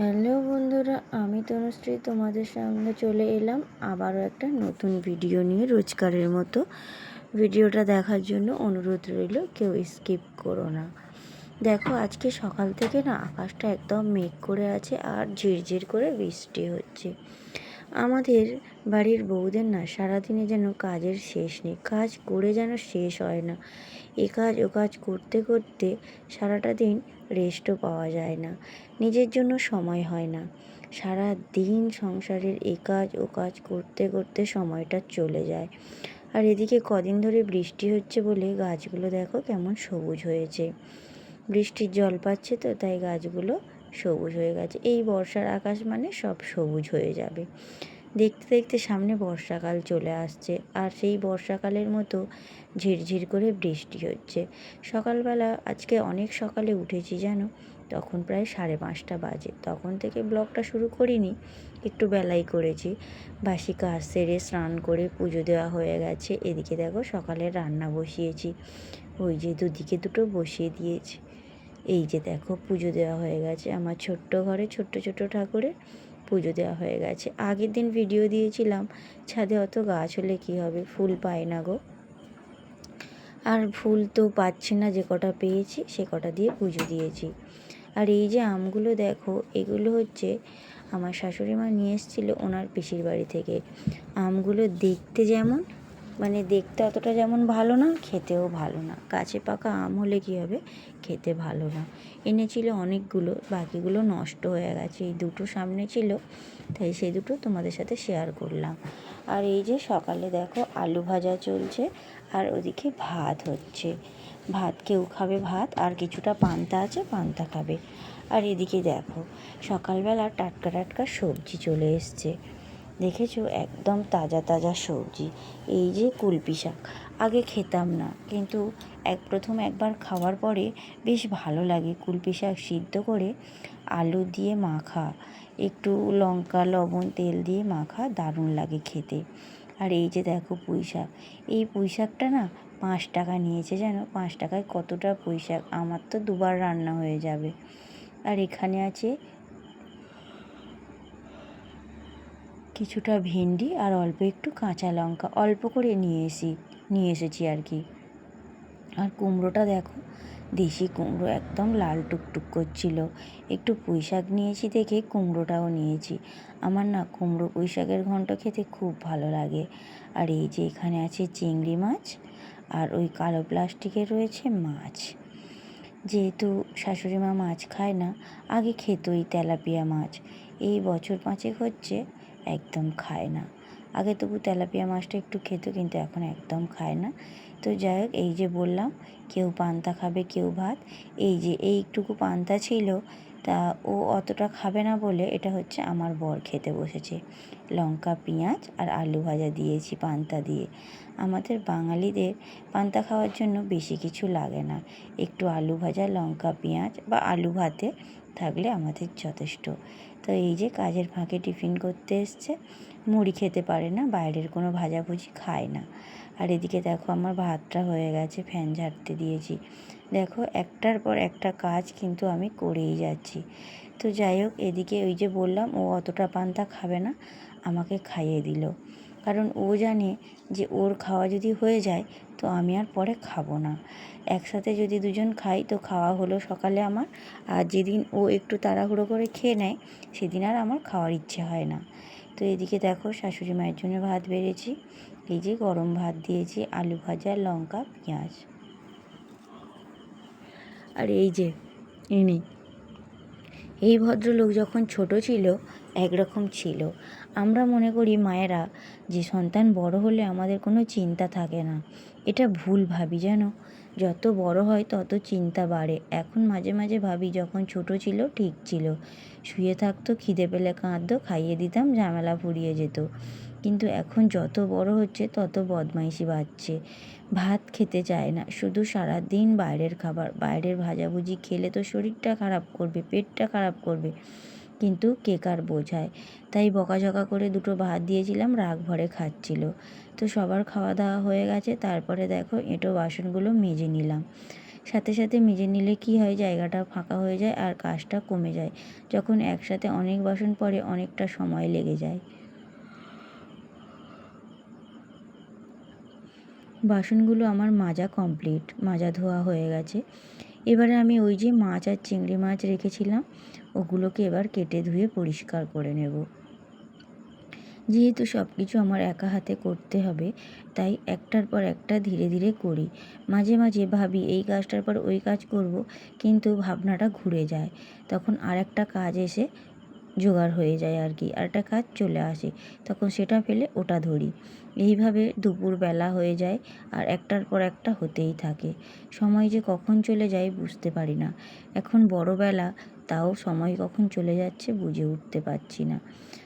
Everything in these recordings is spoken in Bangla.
হ্যালো বন্ধুরা, আমি তনুশ্রী, তোমাদের সামনে চলে এলাম আবারও একটা নতুন ভিডিও নিয়ে রোজগারের মতো। ভিডিওটা দেখার জন্য অনুরোধ রইল, কেউ স্কিপ করো না। দেখো, আজকে সকাল থেকে না আকাশটা একদম মেঘ করে আছে আর ঝিরঝির করে বৃষ্টি হচ্ছে। আমাদের বাড়ির বউদের না সারাদিনে যেন কাজের শেষ নেই। কাজ করে যেন শেষ হয় না। এ কাজ ও কাজ করতে করতে সারাটা দিন রেস্টও পাওয়া যায় না। নিজের জন্য সময় হয় না। সারা দিন সংসারের এ কাজ ও কাজ করতে করতে সময়টা চলে যায়। আর এদিকে কদিন ধরে বৃষ্টি হচ্ছে বলে গাছগুলো দেখো কেমন সবুজ হয়েছে। বৃষ্টির জল পাচ্ছে তো, তাই গাছগুলো সবুজ হয়ে গেছে। এই বর্ষার আকাশ মানে সব সবুজ হয়ে যাবে। দেখতে দেখতে সামনে বর্ষাকাল চলে আসছে আর সেই বর্ষাকালের মতো ঝিরঝির করে বৃষ্টি হচ্ছে। সকালবেলা, আজকে অনেক সকালে উঠেছি জানো? তখন প্রায় সাড়ে পাঁচটা বাজে। তখন থেকে ব্লগটা শুরু করিনি, একটু বেলাই করেছি। বাসি কাজ সেরে স্নান করে পুজো দেওয়া হয়ে গেছে। এদিকে দেখো সকালে রান্না বসিয়েছি। ওই যে দুদিকে দুটো বসিয়ে দিয়েছি। এই যে দেখো পুজো দেওয়া হয়ে গেছে আমার ছোট্ট ঘরে, ছোট্ট ছোট্ট ঠাকুরের পুজো দেওয়া হয়ে গেছে। আগের দিন ভিডিও দিয়েছিলাম, ছাদে অত গাছ হলে কী হবে? ফুল পায় না গো। আর ফুল তো পাচ্ছি না, যে কটা পেয়েছি সে কটা দিয়ে পুজো দিয়েছি। আর এই যে আমগুলো দেখো, এগুলো হচ্ছে আমার শাশুড়ি মা নিয়ে এসেছিল ওনার পিসির বাড়ি থেকে। আমগুলো দেখতে যেমন মানে দেখতে অতটা যেমন ভালো না, খেতেও ভালো না। কাছে পাকা আম হলে কী হবে? খেতে ভালো না। এনেছিল অনেকগুলো, বাকিগুলো নষ্ট হয়ে গেছে। এই দুটো সামনে ছিল, তাই সেই দুটো তোমাদের সাথে শেয়ার করলাম। আর এই যে সকালে দেখো আলু ভাজা চলছে, আর ওদিকে ভাত হচ্ছে। ভাত কেউ খাবে ভাত, আর কিছুটা পান্তা আছে, পান্তা খাবে। আর এদিকে দেখো, সকালবেলা টাটকা টাটকা সবজি চলে এসছে। দেখেছ? একদম তাজা তাজা সবজি। এই যে কুলপি শাক। আগে খেতাম না, কিন্তু এক প্রথম একবার খাওয়ার পরে বেশ ভালো লাগে কুলপি শাক সিদ্ধ করে আলু দিয়ে মাখা। একটু লঙ্কা, লবণ, তেল দিয়ে মাখা, দারুণ লাগে খেতে। আর এই যে দেখো পুঁই শাক। এই পুঁই শাকটা না পাঁচ টাকা নিয়েছে জানো? পাঁচ টাকায় কতটা পুঁই শাক? আমার তো দুবার রান্না হয়ে যাবে। আর এখানে আছে কিছুটা ভেন্ডি আর অল্প একটু কাঁচা লঙ্কা অল্প করে নিয়ে এসি, নিয়ে এসেছি আর কি। আর কুমড়োটা দেখো, দেশি কুমড়ো একদম লাল টুকটুক করছিল। একটু পুঁই শাক নিয়েছি দেখে কুমড়োটাও নিয়েছি। আমার না কুমড়ো পুঁই শাকের ঘন্ট খেতে খুব ভালো লাগে। আর এই যে এখানে আছে চিংড়ি মাছ আর ওই কালো প্লাস্টিকে রয়েছে মাছ। যেহেতু শাশুড়ি মা মাছ খায় না, আগে খেত ওই তেলাপিয়া মাছ। এই বছর পাঁচেক হচ্ছে একদম খায় না। আগে তবু তেলাপিয়া মাছটা একটু খেত কিন্তু এখন একদম খায় না। তো যাই হোক, এই যে বললাম, কেউ পান্তা খাবে, কেউ ভাত। এই যে এইটুকু পান্তা ছিল, তা ও অতটা খাবে না বলে এটা হচ্ছে আমার বর খেতে বসেছে। লঙ্কা, পেঁয়াজ আর আলু ভাজা দিয়েছি পান্তা দিয়ে। আমাদের বাঙালিদের পান্তা খাওয়ার জন্য বেশি কিছু লাগে না। একটু আলু ভাজা, লঙ্কা, পেঁয়াজ বা আলু ভাতে থাকলে আমাদের যথেষ্ট। তো এই যে কাজের ফাঁকে টিফিন করতে এসছে, মুড়ি খেতে পারে না, বাইরের কোনো ভাজাভুজি খায় না। আর এদিকে দেখো আমার ভাতটা হয়ে গেছে, ফ্যান ঝাড়তে দিয়েছি। দেখো একটার পর একটা কাজ কিন্তু আমি করেই যাচ্ছি। তো যাই হোক, এদিকে ওই যে বললাম, ও অতটা পান্তা খাবে না, আমাকে খাইয়ে দিল। কারণ ও জানে যে ওর খাওয়া যদি হয়ে যায়, তো আমি আর পরে খাব না। একসাথে যদি দুজন খাই, তো খাওয়া হলো সকালে আমার, আর যেদিন ও একটু তাড়াহুড়ো করে খেয়ে নেয়, সেদিন আর আমার খাওয়ার ইচ্ছে হয় না। তো এদিকে দেখো শাশুড়ি মায়ের জন্য ভাত বেড়েছি। যে গরম ভাত দিয়েছি, আলু ভাজা, লঙ্কা, পেঁয়াজ। আর এই যে ইনি এই ভদ্রলোক যখন ছোট ছিল, একরকম ছিল। আমরা মনে করি, মায়েরা, যে সন্তান বড় হলে আমাদের কোনো চিন্তা থাকে না। এটা ভুল ভাবি, জানো? যত বড় হয়, তত চিন্তা বাড়ে। এখন মাঝে মাঝে ভাবি, যখন ছোট ছিল, ঠিক ছিল। শুয়ে থাকতো, খিদে পেলে কাঁদতো, খাইয়ে দিতাম, ঝামেলা ফুরিয়ে যেত। কিন্তু এখন যত বড় হচ্ছে, তত বদমাইশি বাড়ছে। ভাত খেতে চায় না, শুধু সারাদিন বাইরের খাবার। বাইরের ভাজাভুজি খেলে তো শরীরটা খারাপ করবে, পেটটা খারাপ করবে। কিন্তু কে কার বোঝায়? তাই বকাঝকা করে দুটো ভাত দিয়েছিলাম, রাগ ভরে খাচ্ছিল। তো সবার খাওয়া দাওয়া হয়ে গেছে, তারপরে দেখো এঁটো বাসনগুলো মেজে নিলাম। সাথে সাথে মেজে নিলে কি হয়, জায়গাটা ফাঁকা হয়ে যায় আর কাজটা কমে যায়। যখন একসাথে অনেক বাসন পড়ে, অনেকটা সময় লেগে যায়। বাসনগুলো আমার মাজা কমপ্লিট, মাজা ধোয়া হয়ে গেছে। এবারে আমি ওই যে মাছ আর চিংড়ি মাছ রেখেছিলাম, ওগুলোকে এবার কেটে ধুয়ে পরিষ্কার করে নেব। যেহেতু সব কিছু আমার একা হাতে করতে হবে, তাই একটার পর একটা ধীরে ধীরে করি। মাঝে মাঝে ভাবি, এই কাজটার পর ওই কাজ করব, কিন্তু ভাবনাটা ঘুরে যায়। তখন আর একটা কাজ এসে জোগাড় হয়ে যায় আর কি। আর একটা কাজ চলে আসে, তখন সেটা ফেলে ওটা ধরি। এইভাবে দুপুরবেলা হয়ে যায় আর একটার পর একটা হতেই থাকে। সময় যে কখন চলে যায় বুঝতে পারি না। এখন বড়বেলা, তাও সময় কখন চলে যাচ্ছে বুঝে উঠতে পারছি না।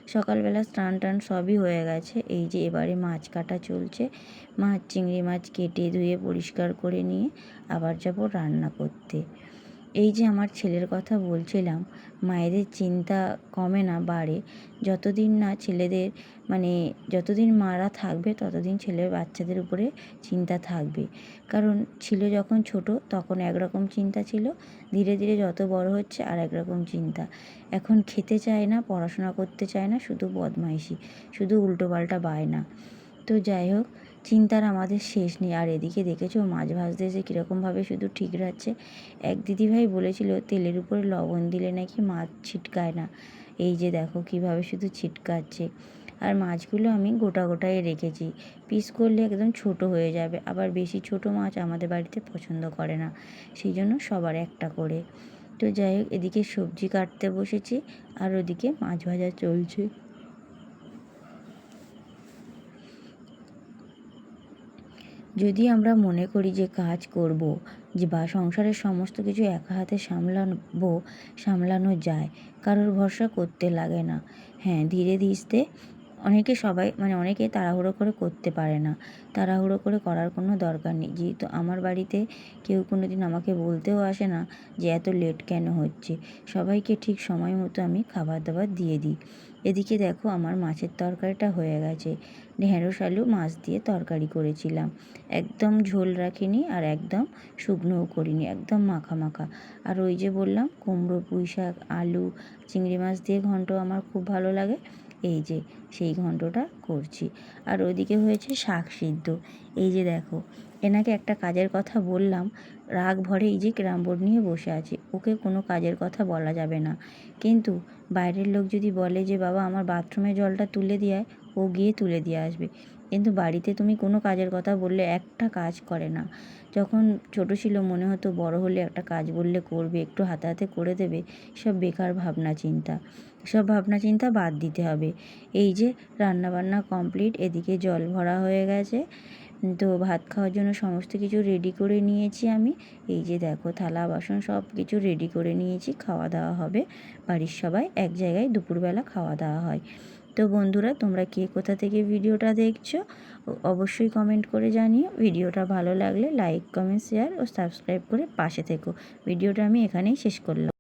সকালবেলা স্নান টান সবই হয়ে গেছে, এই যে এবারে মাছ কাটা চলছে। মাছ, চিংড়ি মাছ কেটে ধুয়ে পরিষ্কার করে নিয়ে আবার যাব রান্না করতে। এই যে আমার ছেলের কথা বলছিলাম, মায়েদের চিন্তা কমে না, বাড়ে। যতদিন না ছেলেদের মানে যতদিন মারা থাকবে, ততদিন ছেলের বাচ্চাদের উপরে চিন্তা থাকবে। কারণ ছিল যখন ছোট, তখন একরকম চিন্তা ছিল, ধীরে ধীরে যত বড় হচ্ছে আর একরকম চিন্তা। এখন খেতে চায় না, পড়াশোনা করতে চায় না, শুধু বদমাইশি, শুধু উল্টোপাল্টা বায় না তো যাই হোক চিন্তার আমাদের শেষ নেই। আর এদিকে দেখেছ, মাছ ভাজতে এসে কীরকমভাবে শুধু ঠিক রাখছে? এক দিদিভাই বলেছিল, তেলের উপরে লবণ দিলে নাকি মাছ ছিটকায় না। এই যে দেখো কীভাবে শুধু ছিটকাচ্ছে। আর মাছগুলো আমি গোটা গোটায় রেখেছি। পিস করলে একদম ছোট হয়ে যাবে। আবার বেশি ছোট মাছ আমাদের বাড়িতে পছন্দ করে না। সেই জন্য সবার একটা করে। তো যাই হোক, এদিকে সবজি কাটতে বসেছি, আর ওদিকে মাছ ভাজা চলছে। যদি আমরা মনে করি যে কাজ করব, যে বা সংসারের সমস্ত কিছু একা হাতে সামলাবো, সামলানো যায়, কারোর ভরসা করতে লাগে না। হ্যাঁ ধীরে ধীরে অনেকে সবাই মানে অনেকে তাড়াহুড়ো করে করতে পারে না। তাড়াহুড়ো করে করার কোনো দরকার নেই। যেহেতু আমার বাড়িতে কেউ কোনো দিন আমাকে বলতেও আসে না যে, এত লেট কেন হচ্ছে? সবাইকে ঠিক সময় মতো আমি খাবার দাবার দিয়ে দিই। এদিকে দেখো আমার মাছের তরকারিটা হয়ে গেছে। ঢেঁড়স, আলু, মাছ দিয়ে তরকারি করেছিলাম। একদম ঝোল রাখিনি আর একদম শুকনোও করিনি, একদম মাখা মাখা। আর ওই যে বললাম, কুমড়ো পুঁই শাক আলু, চিংড়ি মাছ দিয়ে ঘন্ট আমার খুব ভালো লাগে। এই যে সেই ঘন্টটা করছি। আর ওইদিকে হয়েছে শাক সিদ্ধ। এই যে দেখো, এনাকে একটা কাজের কথা বললাম, রাগ ভরে এই যে ক্যারাম বোর্ড নিয়ে বসে আছে। ওকে কোনো কাজের কথা বলা যাবে না। কিন্তু বাইরের লোক যদি বলে যে, বাবা, আমার বাথরুমে জলটা তুলে দেয় ও গিয়ে তুলে দিয়ে আসবে। কিন্তু বাড়িতে তুমি কোনো কাজের কথা বললে একটা কাজ করে না। যখন ছোট ছিল মনে হতো বড় হলে একটা কাজ বললে করবে, একটু হাতে হাতে করে দেবে, সব বেকার ভাবনা চিন্তা। সব ভাবনা চিন্তা বাদ দিতে হবে। এই যে রান্নাবান্না কমপ্লিট এদিকে জল ভরা হয়ে গেছে। তো ভাত খাওয়ার জন্য সমস্ত কিছু রেডি করে নিয়েছি আমি। এই যে দেখো থালা, বাসন সব কিছু রেডি করে নিয়েছি। খাওয়া দাওয়া হবে। বাড়ির সবাই এক জায়গায় দুপুরবেলা খাওয়া দাওয়া হয়। তো বন্ধুরা, তোমরা কে কোথা থেকে ভিডিওটা দেখছ, অবশ্যই কমেন্ট করে জানিও। ভিডিওটা ভালো লাগলে লাইক কমেন্ট শেয়ার ও সাবস্ক্রাইব করে পাশে থেকো। ভিডিওটা আমি এখানেই শেষ করলাম।